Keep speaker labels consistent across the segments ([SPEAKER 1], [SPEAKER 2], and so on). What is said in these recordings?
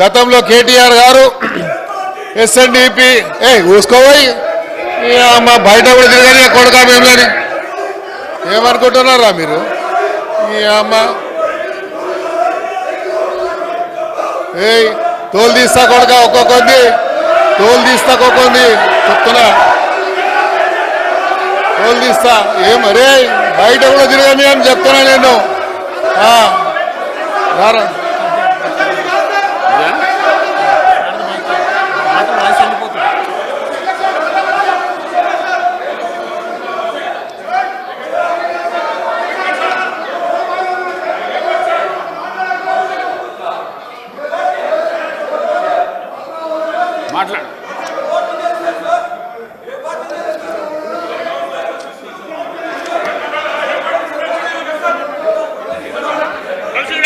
[SPEAKER 1] గతంలో కేటీఆర్ గారు ఎస్ఎన్డిపి ఏ ఊసుకోబోయి. మా బయట కూడా తిరగని కొడుక మేములని ఏమనుకుంటున్నారా మీరు? ఈ అమ్మ. ఏయ్ తోలు తీస్తా కొడుక ఒక్కొక్కంది తోలు తీస్తా ఒక్కొక్కంది చెప్తున్నా. తోలు తీస్తా. ఏం బయట కూడా తిరగని అని చెప్తున్నా నేను. రారా
[SPEAKER 2] మాట్లాడు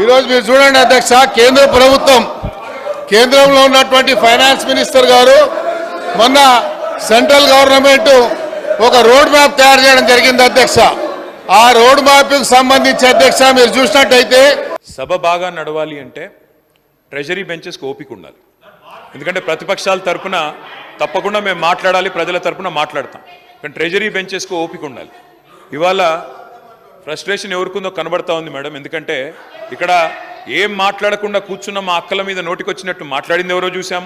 [SPEAKER 1] ఈరోజు మీరు చూడండి అధ్యక్ష కేంద్ర ప్రభుత్వం కేంద్రంలో ఉన్నటువంటి ఫైనాన్స్ మినిస్టర్ గారు మొన్న సెంట్రల్ గవర్నమెంట్ ఒక రోడ్ మ్యాప్ తయారు చేయడం జరిగింది అధ్యక్ష. ఆ రోడ్ మ్యాప్ సంబంధించి అధ్యక్ష మీరు చూసినట్టయితే
[SPEAKER 3] సభ బాగా నడవాలి అంటే ట్రెజరీ బెంచెస్కి ఓపిక ఉండాలి. ఎందుకంటే ప్రతిపక్షాల తరఫున తప్పకుండా మేము మాట్లాడాలి ప్రజల తరఫున మాట్లాడతాం. కానీ ట్రెజరీ బెంచెస్కి ఓపిక ఉండాలి. ఇవాళ ఫ్రస్ట్రేషన్ ఎవరికుందో కనబడతా ఉంది మేడం. ఎందుకంటే ఇక్కడ ఏం మాట్లాడకుండా కూర్చున్న మా అక్కల మీద నోటికొచ్చినట్టు మాట్లాడింది ఎవరో చూసాం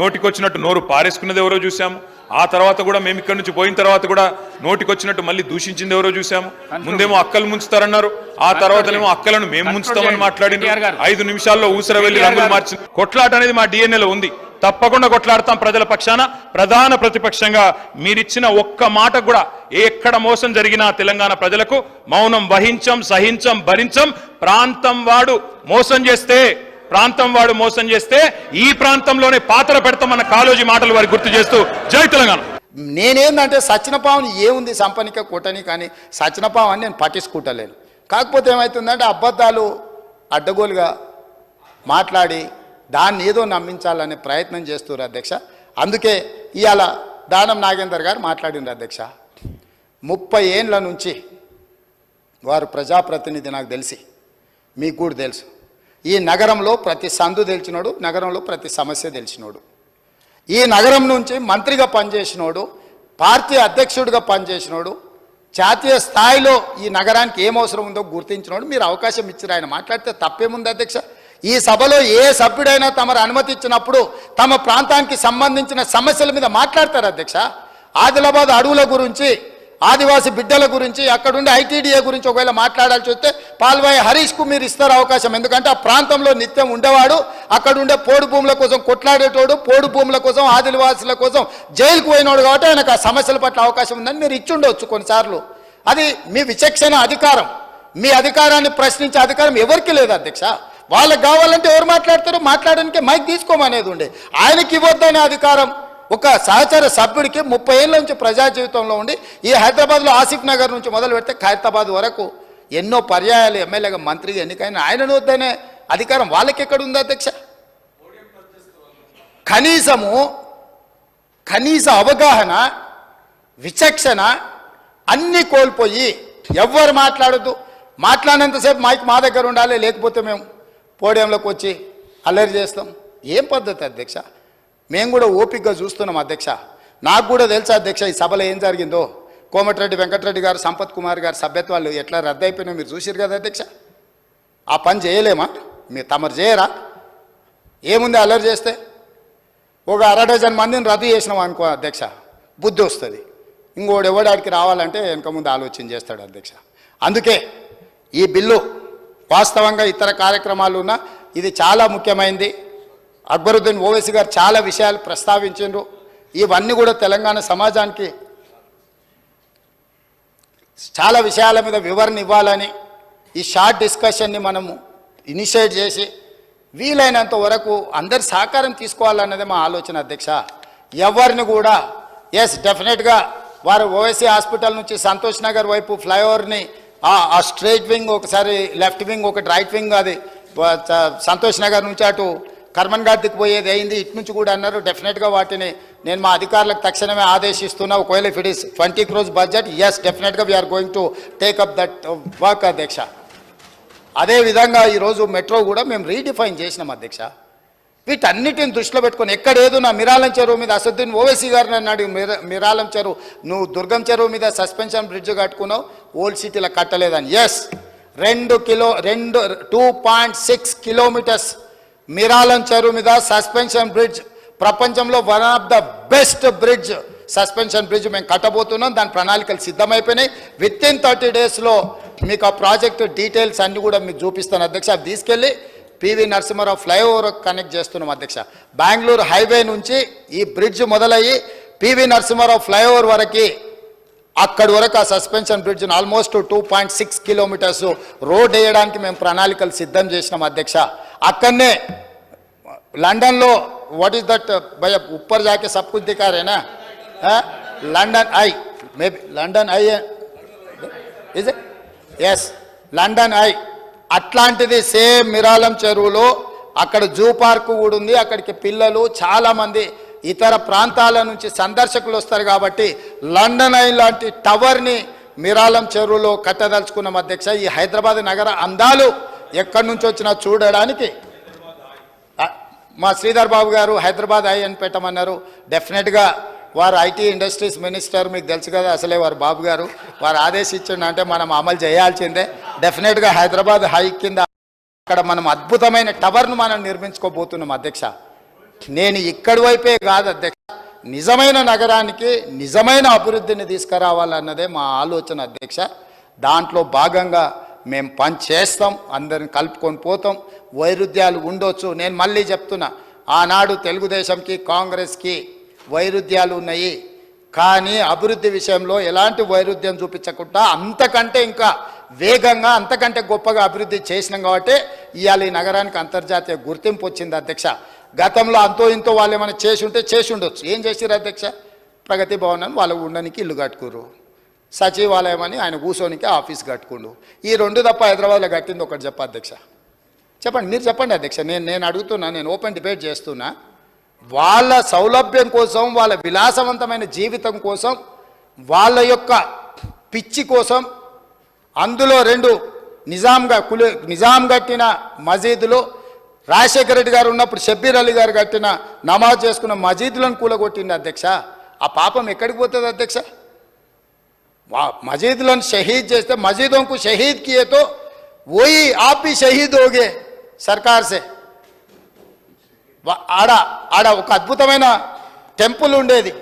[SPEAKER 3] నోటికొచ్చినట్టు నోరు పారేసుకున్నది ఎవరో చూసాం ఆ తర్వాత కూడా మేము ఇక్కడ నుంచి పోయిన తర్వాత కూడా నోటికొచ్చినట్టు మళ్ళీ దూషించింది ఎవరో చూసాము ముందేమో అక్కలు ముంచుతారన్నారు. ఆ తర్వాతనేమో అక్కలను మేము ముంచుతామని మాట్లాడింది. ఐదు నిమిషాల్లో ఊసర వెళ్ళి రంగులు మార్చింది. కొట్లాట అనేది మా డిఎన్ఏలో ఉంది. తప్పకుండా కొట్లాడతాం ప్రజల పక్షాన. ప్రధాన ప్రతిపక్షంగా మీరిచ్చిన ఒక్క మాట కూడా ఎక్కడ మోసం జరిగినా తెలంగాణ ప్రజలకు మౌనం వహించం సహించం భరించం. ప్రాంతం వాడు మోసం చేస్తే ప్రాంతం వాడు మోసం చేస్తే ఈ ప్రాంతంలోనే పాత్ర పెడతామన్న కాలోజీ మాటలు వారికి గుర్తు చేస్తూ జై తెలంగాణ.
[SPEAKER 4] నేనేందంటే సచినపావని ఏముంది సంపనిక కొట్టని కానీ సచినపావని అని నేను పట్టించుకుంటలేను. కాకపోతే ఏమవుతుందంటే అబద్ధాలు అడ్డగోలుగా మాట్లాడి దాన్ని ఏదో నమ్మించాలనే ప్రయత్నం చేస్తున్నారు అధ్యక్ష. అందుకే ఇవాళ దానం నాగేందర్ గారు మాట్లాడిండ్రు అధ్యక్ష. ముప్పై ఏండ్ల నుంచి వారు ప్రజాప్రతినిధి నాకు తెలిసి మీకు కూడా తెలుసు. ఈ నగరంలో ప్రతి సందు తెలిసినోడు నగరంలో ప్రతి సమస్య తెలిసినోడు. ఈ నగరం నుంచి మంత్రిగా పనిచేసినోడు పార్టీ అధ్యక్షుడిగా పనిచేసినోడు జాతీయ స్థాయిలో ఈ నగరానికి ఏం అవసరం ఉందో గుర్తించినోడు మీరు అవకాశం ఇచ్చారు ఆయన మాట్లాడితే తప్పేముంది అధ్యక్ష? ఈ సభలో ఏ సభ్యుడైనా తమరు అనుమతి ఇచ్చినప్పుడు తమ ప్రాంతానికి సంబంధించిన సమస్యల మీద మాట్లాడతారు అధ్యక్ష. ఆదిలాబాద్ అడవుల గురించి ఆదివాసి బిడ్డల గురించి అక్కడుండే ఐటీడీఏ గురించి ఒకవేళ మాట్లాడాల్సి వస్తే పాల్వాయి హరీష్కు మీరు ఇస్తారు అవకాశం. ఎందుకంటే ఆ ప్రాంతంలో నిత్యం ఉండేవాడు అక్కడుండే పోడు భూముల కోసం కొట్లాడేటోడు పోడు భూముల కోసం ఆదివాసుల కోసం జైలుకు పోయినోడు కాబట్టి ఆయనకు ఆ సమస్యల పట్ల అవకాశం ఉందని మీరు ఇచ్చుండవచ్చు కొన్నిసార్లు. అది మీ విచక్షణ అధికారం. మీ అధికారాన్ని ప్రశ్నించే అధికారం ఎవరికి లేదు అధ్యక్ష. వాళ్ళకి కావాలంటే ఎవరు మాట్లాడతారు? మాట్లాడడానికి మైక్ తీసుకోమనేది ఉండే. ఆయనకి ఇవ్వద్దనే అధికారం ఒక సహచర సభ్యుడికి ముప్పై ఏళ్ళ నుంచి ప్రజా జీవితంలో ఉండి ఈ హైదరాబాద్లో ఆసిఫ్ నగర్ నుంచి మొదలు పెడితే ఖైరతాబాద్ వరకు ఎన్నో పర్యాయాలు ఎమ్మెల్యేగా మంత్రిగా ఎన్నికైన ఆయనను వద్దనే అధికారం వాళ్ళకి ఎక్కడ ఉంది అధ్యక్ష? కనీసము కనీస అవగాహన విచక్షణ అన్నీ కోల్పోయి ఎవ్వరు మాట్లాడద్దు. మాట్లాడినంతసేపు మైక్ మా దగ్గర ఉండాలి లేకపోతే మేము పోడియంలోకి వచ్చి అల్లరి చేస్తాం. ఏం పద్ధతి అధ్యక్ష? మేము కూడా ఓపికగా చూస్తున్నాం అధ్యక్ష. నాకు కూడా తెలుసా అధ్యక్ష ఈ సభలో ఏం జరిగిందో. కోమటిరెడ్డి వెంకటరెడ్డి గారు సంపత్ కుమార్ గారు సభ్యత్వాలు ఎట్లా రద్దయిపోయినా మీరు చూసిరు కదా అధ్యక్ష. ఆ పని చేయలేమా? మీరు తమరు చేయరా? ఏముంది అల్లరి చేస్తే? ఒక అర డజన్ మందిని రద్దు చేసినాం అనుకో అధ్యక్ష. బుద్ధి వస్తుంది. ఇంకోడు ఎవడాడికి రావాలంటే వెనక ముందు ఆలోచన చేస్తాడు అధ్యక్ష. అందుకే ఈ బిల్లు వాస్తవంగా ఇతర కార్యక్రమాలు ఉన్న ఇది చాలా ముఖ్యమైనది అక్బరుద్దీన్ ఓవైసీ గారు చాలా విషయాలు ప్రస్తావించారు ఇవన్నీ కూడా తెలంగాణ సమాజానికి చాలా విషయాల మీద వివరణ ఇవ్వాలని ఈ షార్ట్ డిస్కషన్ని మనము ఇనిషియేట్ చేసి వీలైనంత వరకు అందరి సహకారం తీసుకోవాలన్నదే మా ఆలోచన అధ్యక్ష. ఎవరిని కూడా ఎస్ డెఫినెట్గా వారు ఓఎస్సీ హాస్పిటల్ నుంచి సంతోష్ నగర్ వైపు ఫ్లైఓవర్ని ఆ- ఆ స్ట్రైట్ వింగ్ ఒకసారి లెఫ్ట్ వింగ్ ఒకటి రైట్ వింగ్ అది. సంతోష్ నగర్ నుంచి అటు కర్మన్ ఘాట్కి పోయేది అయింది. ఇటు నుంచి కూడా అన్నారు డెఫినెట్గా వాటిని నేను మా అధికారులకు తక్షణమే ఆదేశిస్తున్నా. ఒకవేళ if it is twenty crores budget yes డెఫినెట్గా we are going to take up that work అధ్యక్ష. అదేవిధంగా ఈరోజు మెట్రో కూడా మేము రీడిఫైన్ చేసినాం అధ్యక్ష. వీటన్నిటిని దృష్టిలో పెట్టుకొని ఎక్కడేదో నా మిరాలం చెరువు మీద అసదుద్దీన్ ఓవైసీ గారిని అన్నాడు మిర- మిరాలం చెరువు నువ్వు దుర్గం చెరువు మీద సస్పెన్షన్ బ్రిడ్జ్ కట్టుకున్నావు ఓల్డ్ సిటీలో కట్టలేదని. ఎస్ రెండు కిలో రెండు two point six kilometers Miralam చెరువు మీద సస్పెన్షన్ బ్రిడ్జ్ ప్రపంచంలో one of the best bridge suspension bridge మేము కట్టబోతున్నాం. దాని ప్రణాళికలు సిద్ధమైపోయినాయి. విత్ ఇన్ థర్టీ డేస్లో మీకు ఆ ప్రాజెక్ట్ డీటెయిల్స్ అన్ని కూడా మీకు చూపిస్తాను. అధ్యక్ష అవి తీసుకెళ్ళి పివి నరసింహారావు ఫ్లైఓవర్ కనెక్ట్ చేస్తున్నాం అధ్యక్ష. బెంగళూరు హైవే నుంచి ఈ బ్రిడ్జ్ మొదలయ్యి పివి నరసింహారావు ఫ్లైఓవర్ వరకు అక్కడి వరకు ఆ suspension bridge almost two point six kilometers road వేయడానికి మేము ప్రణాళికలు సిద్ధం చేసినాం అధ్యక్ష. అక్కడనే లండన్లో వాట్ ఈస్ దట్ భయ ఉప్పర్ జాకే సబ్ కారేనా? London eye maybe London eye is as London eye. అట్లాంటిది సేమ్ మిరాలం చెరువులో అక్కడ జూ పార్కు కూడా ఉంది. అక్కడికి పిల్లలు చాలామంది ఇతర ప్రాంతాల నుంచి సందర్శకులు వస్తారు కాబట్టి లండన్ ఐ లాంటి టవర్ని మిరాలం చెరువులో కట్టదలుచుకున్నాం అధ్యక్ష. ఈ హైదరాబాద్ నగర అందాలు ఎక్కడి నుంచి వచ్చినా చూడడానికి. మా శ్రీధర్ బాబు గారు హైదరాబాద్ ఐ అని పెట్టమన్నారు. డెఫినెట్గా వారు ఐటీ ఇండస్ట్రీస్ మినిస్టర్ మీకు తెలుసు కదా అసలే వారు బాబు గారు. వారు ఆదేశించండి అంటే మనం అమలు చేయాల్సిందే. డెఫినెట్గా హైదరాబాద్ హై కింద అక్కడ మనం అద్భుతమైన టవర్ను మనం నిర్మించుకోబోతున్నాం అధ్యక్ష. నేను ఇక్కడి వైపే కాదు అధ్యక్ష. నిజమైన నగరానికి నిజమైన అభివృద్ధిని తీసుకురావాలన్నదే మా ఆలోచన అధ్యక్ష. దాంట్లో భాగంగా మేము పని చేస్తాం అందరిని కలుపుకొని పోతాం. వైరుధ్యాలు ఉండొచ్చు. నేను మళ్ళీ చెప్తున్నా ఆనాడు తెలుగుదేశంకి కాంగ్రెస్కి వైరుధ్యాలు ఉన్నాయి కానీ అభివృద్ధి విషయంలో ఎలాంటి వైరుధ్యం చూపించకుండా అంతకంటే ఇంకా వేగంగా అంతకంటే గొప్పగా అభివృద్ధి చేసినాం కాబట్టి ఇవాళ ఈ నగరానికి అంతర్జాతీయ గుర్తింపు వచ్చింది అధ్యక్ష. గతంలో అంతో ఇంతో వాళ్ళు ఏమైనా చేసి ఉంటే చేసి ఉండొచ్చు. ఏం చేసిరు అధ్యక్ష? ప్రగతి భవన్ అని వాళ్ళు ఉండడానికి ఇల్లు కట్టుకురు సచివాలయం అని ఆయన కూర్చోనికి ఆఫీస్ కట్టుకుండు. ఈ రెండు తప్ప హైదరాబాద్లో కట్టింది ఒకటి చెప్ప అధ్యక్ష. చెప్పండి మీరు చెప్పండి అధ్యక్ష. నేను నేను అడుగుతున్నా నేను ఓపెన్ డిబేట్ చేస్తున్నా. వాళ్ళ సౌలభ్యం కోసం వాళ్ళ విలాసవంతమైన జీవితం కోసం వాళ్ళ యొక్క పిచ్చి కోసం అందులో రెండు నిజాంగా కులి నిజాం కట్టిన మజీదులో రాజశేఖర రెడ్డి గారు ఉన్నప్పుడు షబ్బీర్ అలీ గారు కట్టిన నమాజ్ చేసుకున్న మజీదులను కూలగొట్టింది అధ్యక్ష. ఆ పాపం ఎక్కడికి పోతుంది అధ్యక్ష? మజీదులను షహీద్ చేస్తే మజీదోంకు షహీద్ కియేతో ఓయి ఆపి షహీద్ ఓగే సర్కార్సే ఆడ ఆడ ఒక అద్భుతమైన టెంపుల్ ఉండేది.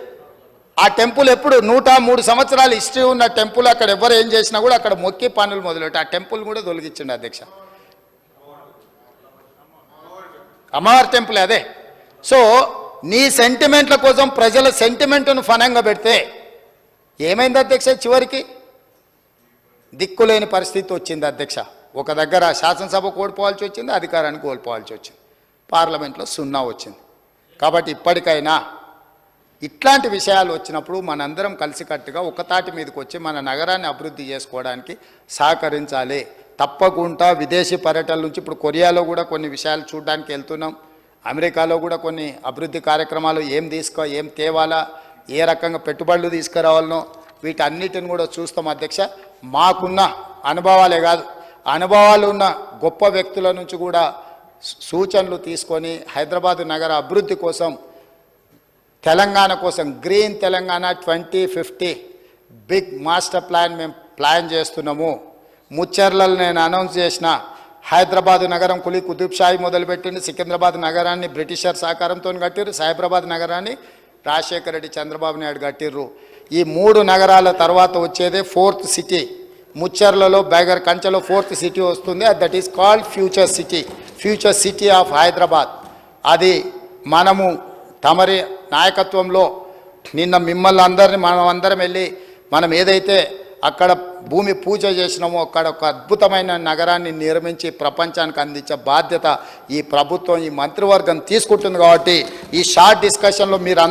[SPEAKER 4] ఆ టెంపుల్ ఎప్పుడు నూట మూడు సంవత్సరాలు హిస్టరీ ఉన్న టెంపుల్ అక్కడ ఎవరు ఏం చేసినా కూడా అక్కడ మొక్కి పనులు మొదలెట్టి. ఆ టెంపుల్ కూడా తొలగించండి అధ్యక్ష. అమ్మవారి టెంపుల్ అదే. సో నీ సెంటిమెంట్ల కోసం ప్రజల సెంటిమెంట్ను ఫనంగా పెడితే ఏమైంది అధ్యక్ష చివరికి? దిక్కులేని పరిస్థితి వచ్చింది అధ్యక్ష. ఒక దగ్గర శాసనసభ కోల్పోవాల్సి వచ్చింది అధికారాన్ని కోల్పోవాల్సి వచ్చింది. పార్లమెంట్లో సున్నా వచ్చింది. కాబట్టి ఇప్పటికైనా ఇట్లాంటి విషయాలు వచ్చినప్పుడు మనందరం కలిసికట్టుగా ఒకతాటి మీదకి వచ్చి మన నగరాన్ని అభివృద్ధి చేసుకోవడానికి సహకరించాలి. తప్పకుండా విదేశీ పర్యటనల నుంచి ఇప్పుడు కొరియాలో కూడా కొన్ని విషయాలు చూడడానికి వెళ్తున్నాం. అమెరికాలో కూడా కొన్ని అభివృద్ధి కార్యక్రమాలు ఏం తీసుకో ఏం తేవాలా ఏ రకంగా పెట్టుబడులు తీసుకురావాలనో వీటన్నిటిని కూడా చూస్తాం అధ్యక్ష. మాకున్న అనుభవాలే కాదు. అనుభవాలు ఉన్న గొప్ప వ్యక్తుల నుంచి కూడా సూచనలు తీసుకొని హైదరాబాద్ నగర అభివృద్ధి కోసం తెలంగాణ కోసం green Telangana twenty fifty big master plan మేము ప్లాన్ చేస్తున్నాము. ముచ్చర్లలో నేను అనౌన్స్ చేసిన హైదరాబాద్ నగరం కులి కుతుబ్షాయి మొదలుపెట్టింది సికింద్రాబాద్ నగరాన్ని బ్రిటిషర్ సహకారంతో కట్టిర్రు సైబరాబాద్ నగరాన్ని రాజశేఖర రెడ్డి చంద్రబాబు నాయుడు కట్టిర్రు. ఈ మూడు నగరాల తర్వాత వచ్చేదే ఫోర్త్ సిటీ. ముచ్చర్లలో బైగర్ కంచెలో ఫోర్త్ సిటీ వస్తుంది that is called future city future city of Hyderabad అది మనము తమరి నాయకత్వంలో నిన్న మిమ్మల్ని అందరిని మనం అందరం వెళ్ళి మనం ఏదైతే అక్కడ భూమి పూజ చేసినామో అక్కడ ఒక అద్భుతమైన నగరాన్ని నిర్మించి ప్రపంచానికి అందించే బాధ్యత ఈ ప్రభుత్వం ఈ మంత్రివర్గం తీసుకుంటుంది కాబట్టి ఈ షార్ట్ డిస్కషన్లో మీరు